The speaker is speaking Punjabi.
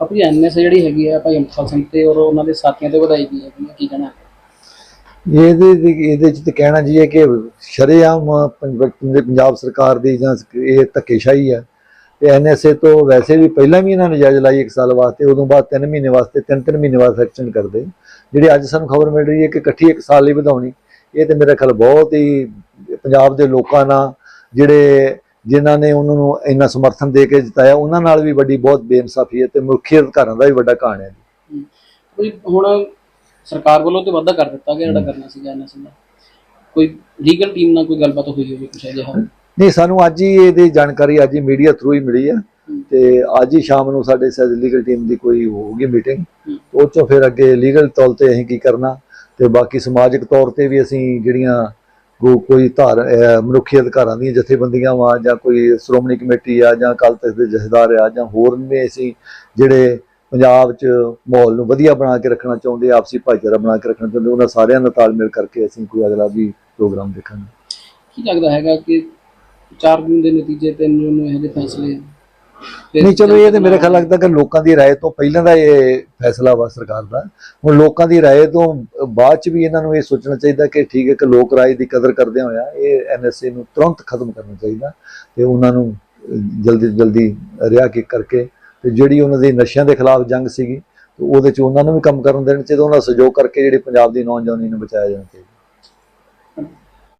ਆਪਣੀ ਐਨਐਸ ਜਿਹੜੀ ਹੈਗੀ ਆ ਭਾਈ ਅਮਰਪਾਲ ਸਿੰਘ ਤੇ ਔਰ ਉਹਨਾਂ ਦੇ ਸਾਥੀਆਂ ਤੇ ਵਧਾਈ ਗਈ ਹੈਗੀ ਆ ਕੀ ਕਹਿਣਾ? ਇਹਦੇ ਦੀ- ਇਹਦੇ ਚ ਤੇ ਕਹਿਣਾ ਜੀ ਹੈ ਕਿ ਸ਼ਰੇਆਮ ਪੰਜ- ਪੰਜਾਬ ਸਰਕਾਰ ਦੀ ਜਾਂ ਇਹ ਧੱਕੇਸ਼ਾਹੀ ਹੈ ਤੇ ਐਨਐਸਏ ਤੋਂ ਵੈਸੇ ਵੀ ਪਹਿਲਾਂ ਵੀ ਇਹਨਾਂ ਨੇ ਜਾਇਜ਼ ਲਾਈ ਇੱਕ ਸਾਲ ਵਾਸਤੇ, ਉਦੋਂ ਬਾਅਦ 3 ਮਹੀਨੇ ਵਾਸਤੇ 3-3 ਮਹੀਨੇ ਵਾਸਤੇ ਐਕਸਟੈਂਡ ਕਰਦੇ। ਜਿਹੜੀ ਅੱਜ ਸਾਨੂੰ ਖਬਰ ਮਿਲ ਰਹੀ ਹੈ ਕਿ ਇਕੱਠੀ ਇੱਕ ਸਾਲ ਲਈ ਵਧਾਉਣੀ, ਇਹ ਤੇ ਮੇਰਾ ਖਿਆਲ ਬਹੁਤ ਹੀ ਪੰਜਾਬ ਦੇ ਲੋਕਾਂ ਨਾਲ, ਜਿਹੜੇ ਜਿਨ੍ਹਾਂ ਨੇ ਉਹਨਾਂ ਨੂੰ ਇੰਨਾ ਸਮਰਥਨ ਦੇ ਕੇ ਜਿਤਾਇਆ ਉਹਨਾਂ ਨਾਲ ਵੀ ਵੱਡੀ ਬਹੁਤ ਬੇਇਨਸਾਫੀ ਹੈ ਤੇ ਮੁੱਖੀ ਅਧਿਕਾਰਾਂ ਦਾ ਵੀ ਵੱਡਾ ਕਾਣ ਹੈ ਕੋਈ ਹੁਣ ਸਰਕਾਰ ਵੱਲੋਂ ਤੇ ਵਾਅਦਾ ਕਰ ਦਿੱਤਾ ਗਿਆ ਜਿਹੜਾ ਕਰਨਾ ਸੀਗਾ ਐਨਐਸ ਦਾ ਕੋਈ ਲੀਗਲ ਟੀਮ ਨਾਲ ਕੋਈ ਗੱਲਬਾਤ ਹੋਈ ਹੋਵੇ ਕੁਛ ਅਜਿਹਾ? ਨਹੀਂ ਸਾਨੂੰ ਅੱਜ ਹੀ ਇਹਦੀ ਜਾਣਕਾਰੀ ਅੱਜ ਹੀ ਮੀਡੀਆ ਥਰੂ ਹੀ ਮਿਲੀ ਹੈ ਤੇ ਅੱਜ ਹੀ ਸ਼ਾਮ ਨੂੰ ਸਾਡੇ ਸਾਡ ਲੀਗਲ ਟੀਮ ਦੀ ਕੋਈ ਹੋਊਗੀ ਮੀਟਿੰਗ। ਉਹ ਤੋਂ ਫਿਰ ਅੱਗੇ ਲੀਗਲ ਤੌਰ ਤੇ ਅਸੀਂ ਕੀ ਕਰਨਾ ਤੇ ਬਾਕੀ ਸਮਾਜਿਕ ਤੌਰ ਤੇ ਵੀ ਅਸੀਂ ਜਿਹੜੀਆਂ ਕੋਈ ਧਾਰ ਮਨੁੱਖੀ ਅਧਿਕਾਰਾਂ ਦੀਆਂ ਜਥੇਬੰਦੀਆਂ ਵਾ ਜਾਂ ਕੋਈ ਸ਼੍ਰੋਮਣੀ ਕਮੇਟੀ ਆ ਜਾਂ ਅਕਾਲ ਤਖਤ ਦੇ ਜਥੇਦਾਰ ਆ ਜਾਂ ਹੋਰ ਨੇ ਅਸੀਂ ਜਿਹੜੇ ਪੰਜਾਬ 'ਚ ਮਾਹੌਲ ਨੂੰ ਵਧੀਆ ਬਣਾ ਕੇ ਰੱਖਣਾ ਚਾਹੁੰਦੇ, ਆਪਸੀ ਭਾਈਚਾਰਾ ਬਣਾ ਕੇ ਰੱਖਣਾ ਚਾਹੁੰਦੇ, ਉਹਨਾਂ ਸਾਰਿਆਂ ਨਾਲ ਤਾਲਮੇਲ ਕਰਕੇ ਅਸੀਂ ਕੋਈ ਅਗਲਾ ਵੀ ਪ੍ਰੋਗਰਾਮ ਦੇਖਾਂਗੇ। ਕੀ ਲੱਗਦਾ ਹੈਗਾ ਕਿ 4 ਜੂਨ ਦੇ ਨਤੀਜੇ 3 ਜੂਨ ਨੂੰ ਇਹੋ ਜਿਹੇ ਫੈਸਲੇ? ਫਿਰ ਨਹੀਂ ਚਲੋ ਇਹ ਤੇ ਮੇਰੇ ਖਿਆਲ ਲੱਗਦਾ ਕਿ ਲੋਕਾਂ ਦੀ رائے ਤੋਂ ਪਹਿਲਾਂ ਦਾ ਇਹ ਫੈਸਲਾ ਵਾ ਸਰਕਾਰ ਦਾ ਹੁਣ ਲੋਕਾਂ ਦੀ رائے ਤੋਂ ਬਾਅਦ ਚ ਵੀ ਇਹਨਾਂ ਨੂੰ ਇਹ ਸੋਚਣਾ ਚਾਹੀਦਾ ਕਿ ਠੀਕ ਹੈ ਕਿ ਲੋਕ رائے ਦੀ ਕਦਰ ਕਰਦੇ ਹੋਇਆ ਇਹ ਐਨਐਸਏ ਨੂੰ ਤੁਰੰਤ ਖਤਮ ਕਰਨਾ ਚਾਹੀਦਾ ਤੇ ਉਹਨਾਂ ਨੂੰ ਅਹ, ਜਲਦੀ ਤੋਂ ਜਲਦੀ ਰਿਹਾ ਕਿ ਕਰਕੇ ਤੇ ਜਿਹੜੀ ਉਹਨਾਂ ਦੀ ਨਸ਼ਿਆਂ ਦੇ ਖਿਲਾਫ ਜੰਗ ਸੀਗੀ ਤੇ ਉਹਦੇ ਚ ਉਹਨਾਂ ਨੂੰ ਵੀ ਕੰਮ ਕਰਨ ਦੇਣਾ ਚਾਹੀਦਾ ਉਹਨਾਂ ਦਾ ਸਹਿਯੋਗ ਕਰਕੇ ਜਿਹੜੀ ਪੰਜਾਬ ਦੀ ਨੌਜਵਾਨੀ ਨੂੰ ਬਚਾਇਆ ਜਾਣਾ ਚਾਹੀਦਾ